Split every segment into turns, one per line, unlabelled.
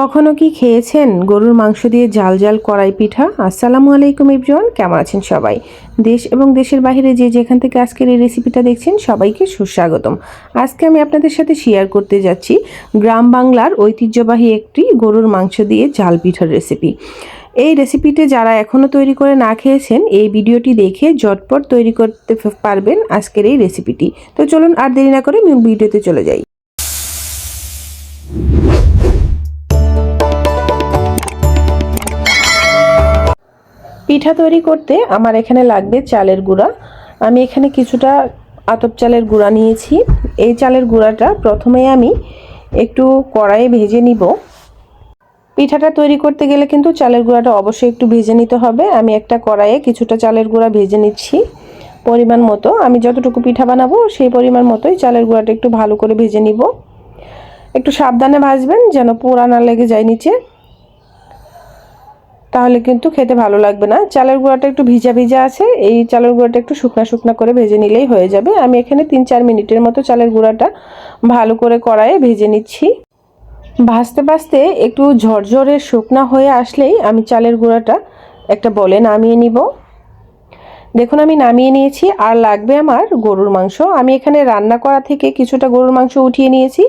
কখনো কি খেয়েছেন? গরুর মাংস দিয়ে জাল জাল কড়াই পিঠা? আসসালামু আলাইকুম ইবজন কেমন আছেন সবাই? দেশ এবং দেশের বাইরে যে যেখান থেকে আজকের এই রেসিপিটা দেখছেন, সবাইকে সুস্বাগতম। আজকে আমি আপনাদের সাথে শেয়ার করতে যাচ্ছি গ্রাম বাংলার ঐতিহ্যবাহী একটি গরুর মাংস দিয়ে জাল পিঠার রেসিপি এই রেসিপিটি যারা এখনও তৈরি করে না খেয়েছেন, এই ভিডিওটি দেখে ঝটপট তৈরি করতে পারবেন আজকের এই রেসিপিটি তো চলুন আর দেরি না করে ভিডিওতে চলে যাই। পিঠা তৈরি করতে আমার এখানে লাগবে চালের গুঁড়া। আমি এখানে কিছুটা আতপ চালের গুঁড়া নিয়েছি। এই চালের গুঁড়াটা প্রথমে আমি একটু কড়াইয়ে ভেজে নিব। পিঠাটা তৈরি করতে গেলে কিন্তু চালের গুঁড়াটা অবশ্যই একটু ভেজে নিতে হবে। আমি একটা কড়াইয়ে কিছুটা চালের গুঁড়া ভেজে নিচ্ছি। পরিমাণ মতো আমি যতটুকু পিঠা বানাবো সেই পরিমাণ মতোই চালের গুঁড়াটা একটু ভালো করে ভেজে নিব। একটু সাবধানে ভাজবেন যেন পোড়া না লেগে যায় নিচে। তাহলে কিন্তু খেতে ভালো লাগবে না। চালের গুঁড়াটা একটু ভিজা ভিজা আছে, এই চালের গুঁড়াটা একটু শুকনা শুকনা করে ভেজে নিলেই হয়ে যাবে। আমি এখানে তিন চার মিনিটের মতো চালের গুঁড়াটা ভালো করে কড়াইয়ে ভেজে নিচ্ছি। ভাজতে ভাজতে একটু ঝরঝরে শুকনা হয়ে আসলেই আমি চালের গুঁড়াটা একটা বলে নামিয়ে নিব। দেখুন, আমি নামিয়ে নিয়েছি, আর লাগবে আমার গরুর মাংস। আমি এখানে রান্না করা থেকে কিছুটা গরুর মাংস উঠিয়ে নিয়েছি।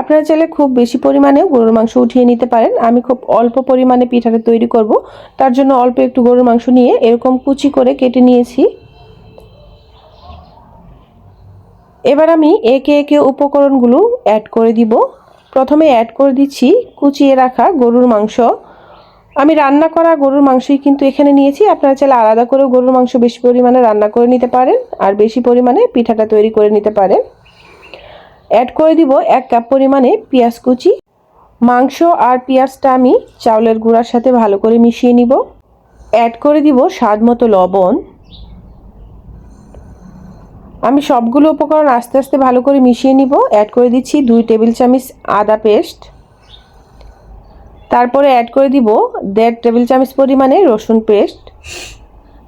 আপনারা চাইলে খুব বেশি পরিমাণে গরুর মাংস উঠিয়ে নিতে পারেন। আমি খুব অল্প পরিমাণে পিঠাটা তৈরি করব। তার জন্য অল্প একটু গরুর মাংস নিয়ে এরকম কুচি করে কেটে নিয়েছি। এবার আমি একে একে উপকরণগুলো অ্যাড করে দিব। প্রথমে অ্যাড করে দিচ্ছি কুচিয়ে রাখা গরুর মাংস। আমি রান্না করা গরুর মাংসই কিন্তু এখানে নিয়েছি। আপনারা চাইলে আলাদা করে গরুর মাংস বেশি পরিমাণে রান্না করে নিতে পারেন আর বেশি পরিমাণে পিঠাটা তৈরি করে নিতে পারেন। অ্যাড করে দিব এক কাপ পরিমাণে পেঁয়াজ কুচি। মাংস আর পেঁয়াজটা আমি চাউলের গুঁড়ার সাথে ভালো করে মিশিয়ে নিব। অ্যাড করে দিব স্বাদ মতো লবণ। আমি সবগুলো উপকরণ আস্তে আস্তে ভালো করে মিশিয়ে নিব। অ্যাড করে দিচ্ছি দুই টেবিল চামচ আদা পেস্ট। তারপরে অ্যাড করে দিব দেড় টেবিল চামচ পরিমাণে রসুন পেস্ট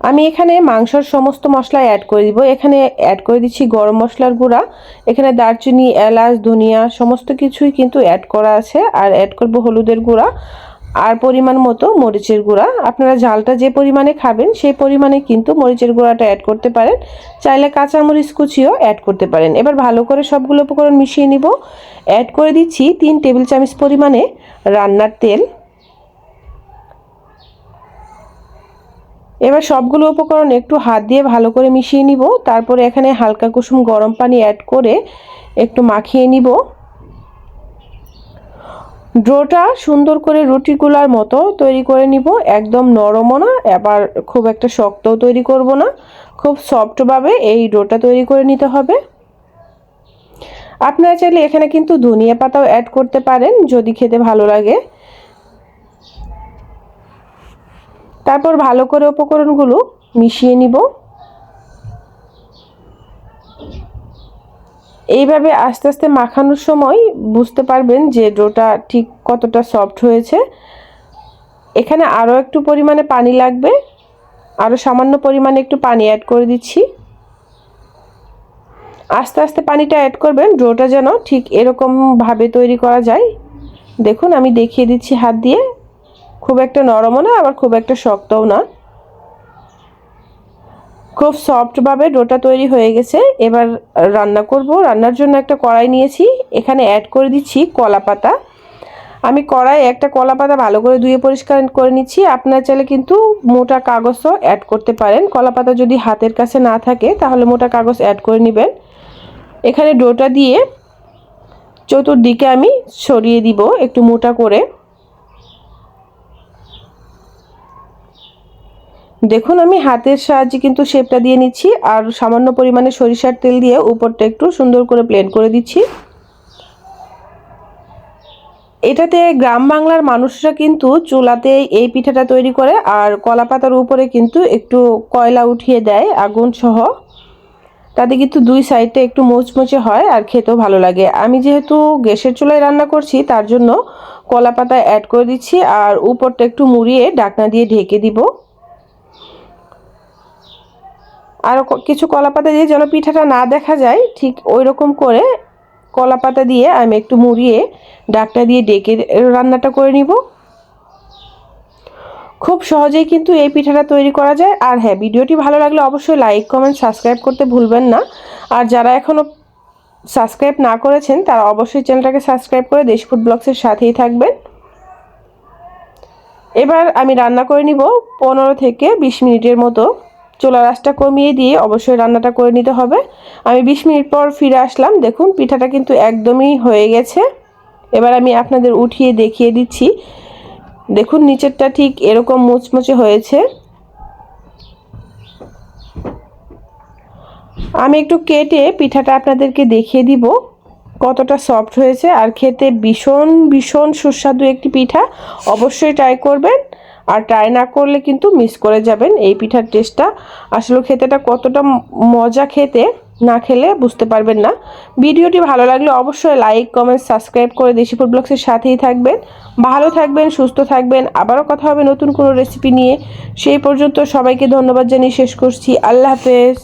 আমি এখানে মাংসর সমস্ত মশলা অ্যাড করে দিব। এখানে অ্যাড করে দিচ্ছি গরম মশলার গুঁড়া। এখানে দারচিনি, এলাচ, ধনিয়া, সমস্ত কিছুই কিন্তু অ্যাড করা আছে। আর অ্যাড করব হলুদের গুঁড়া। আর পরিমাণ মতো মরিচের গুঁড়া। আপনারা ঝালটা যে পরিমাণে খাবেন, সেই পরিমাণে কিন্তু মরিচের গুঁড়াটা অ্যাড করতে পারেন। চাইলে কাঁচা মরিচ কুচিও অ্যাড করতে পারেন। এবার ভালো করে সবগুলো উপকরণ মিশিয়ে নিব। অ্যাড করে দিচ্ছি তিন টেবিল চামচ পরিমাণে রান্নার তেল। এবার সবগুলো উপকরণ একটু হাত দিয়ে ভালো করে মিশিয়ে নিব। তারপরে এখানে হালকা কুসুম গরম পানি অ্যাড করে একটু মাখিয়ে নিব। ড্রোটা সুন্দর করে রুটিগুলার মতো তৈরি করে নিব। একদম নরমও না আবার খুব একটা শক্তও তৈরি করব না। খুব সফটভাবে এই ডোটা তৈরি করে নিতে হবে। আপনারা চাইলে এখানে কিন্তু ধনিয়া পাতাও অ্যাড করতে পারেন, যদি খেতে ভালো লাগে। তারপর ভালো করে উপকরণগুলো মিশিয়ে নিব। এইভাবে আস্তে আস্তে মাখানোর সময় বুঝতে পারবেন যে ডোটা ঠিক কতটা সফট হয়েছে। এখানে আরও একটু পরিমাণে পানি লাগবে। আরও সামান্য পরিমাণে একটু পানি অ্যাড করে দিচ্ছি। আস্তে আস্তে পানিটা অ্যাড করবেন, ডোটা যেন ঠিক এরকমভাবে তৈরি করা যায়। দেখুন, আমি দেখিয়ে দিচ্ছি হাত দিয়ে। খুব একটা নরমও না, আবার খুব একটা শক্তও না। খুব সফটভাবে ডোটা তৈরি হয়ে গেছে। এবার রান্না করব। রান্নার জন্য একটা কড়াই নিয়েছি। এখানে অ্যাড করে দিচ্ছি কলা পাতা। আমি কড়াই একটা কলা পাতা ভালো করে ধুয়ে পরিষ্কার করে নিচ্ছি। আপনার চাইলে কিন্তু মোটা কাগজও অ্যাড করতে পারেন। কলা পাতা যদি হাতের কাছে না থাকে, তাহলে মোটা কাগজ অ্যাড করে নেবেন। এখানে ডোটা দিয়ে চতুর্দিকে আমি সরিয়ে দিব একটু মোটা করে। দেখুন, আমি হাতের সাহায্যে কিন্তু শেপটা দিয়ে নিচ্ছি আর সামান্য পরিমাণে সরিষার তেল দিয়ে উপরটা একটু সুন্দর করে প্লেন করে দিচ্ছি। এটাতে গ্রাম বাংলার মানুষরা কিন্তু চুলাতে এই পিঠাটা তৈরি করে আর কলা পাতার উপরে কিন্তু একটু কয়লা উঠিয়ে দেয় আগুন সহ। তাতে কিন্তু দুই সাইডটা একটু মুচমুচে হয় আর খেতেও ভালো লাগে। আমি যেহেতু গ্যাসের চুলায় রান্না করছি, তার জন্য কলা পাতা অ্যাড করে দিচ্ছি আর উপরটা একটু মুড়িয়ে ডাকনা দিয়ে ঢেকে দিব। আর কিছু কলা পাতা দিয়ে যেন পিঠাটা না দেখা যায়, ঠিক ওই রকম করে কলা পাতা দিয়ে আমি একটু মুড়িয়ে ডাকটা দিয়ে ডেকে রান্নাটা করে নিব। খুব সহজেই কিন্তু এই পিঠাটা তৈরি করা যায়। আর হ্যাঁ ভিডিওটি ভালো লাগলে অবশ্যই লাইক, কমেন্ট, সাবস্ক্রাইব করতে ভুলবেন না। আর যারা এখনও সাবস্ক্রাইব না করেছেন, তারা অবশ্যই চ্যানেলটাকে সাবস্ক্রাইব করে দেশ ফুড ব্লগসের সাথেই থাকবেন। এবার আমি রান্না করে নিব পনেরো থেকে বিশ মিনিটের মতো। চোলা রাসটা কমিয়ে দিয়ে অবশ্যই রান্নাটা করে নিতে হবে। আমি বিশ মিনিট পর ফিরে আসলাম। দেখুন, পিঠাটা কিন্তু একদমই হয়ে গেছে। এবার আমি আপনাদের উঠিয়ে দেখিয়ে দিচ্ছি। দেখুন, নিচেরটা ঠিক এরকম মুচমুচে হয়েছে। আমি একটু কেটে পিঠাটা আপনাদেরকে দেখিয়ে দিব কতটা সফট হয়েছে। আর খেতে ভীষণ ভীষণ সুস্বাদু একটি পিঠা। অবশ্যই ট্রাই করবেন। আর ট্রাই না করলে কিন্তু মিস করে যাবেন। এই পিঠার টেস্টটা আসলে খেতেটা কতটা মজা খেতে না খেলে বুঝতে পারবেন না। ভিডিওটি ভালো লাগলে অবশ্যই লাইক কমেন্ট সাবস্ক্রাইব করে দেশি ফুড ব্লগসের সাথেই থাকবেন। ভালো থাকবেন, সুস্থ থাকবেন। আবারও কথা হবে নতুন কোনো রেসিপি নিয়ে। সেই পর্যন্ত সবাইকে ধন্যবাদ জানিয়ে শেষ করছি। আল্লাহ হাফেজ।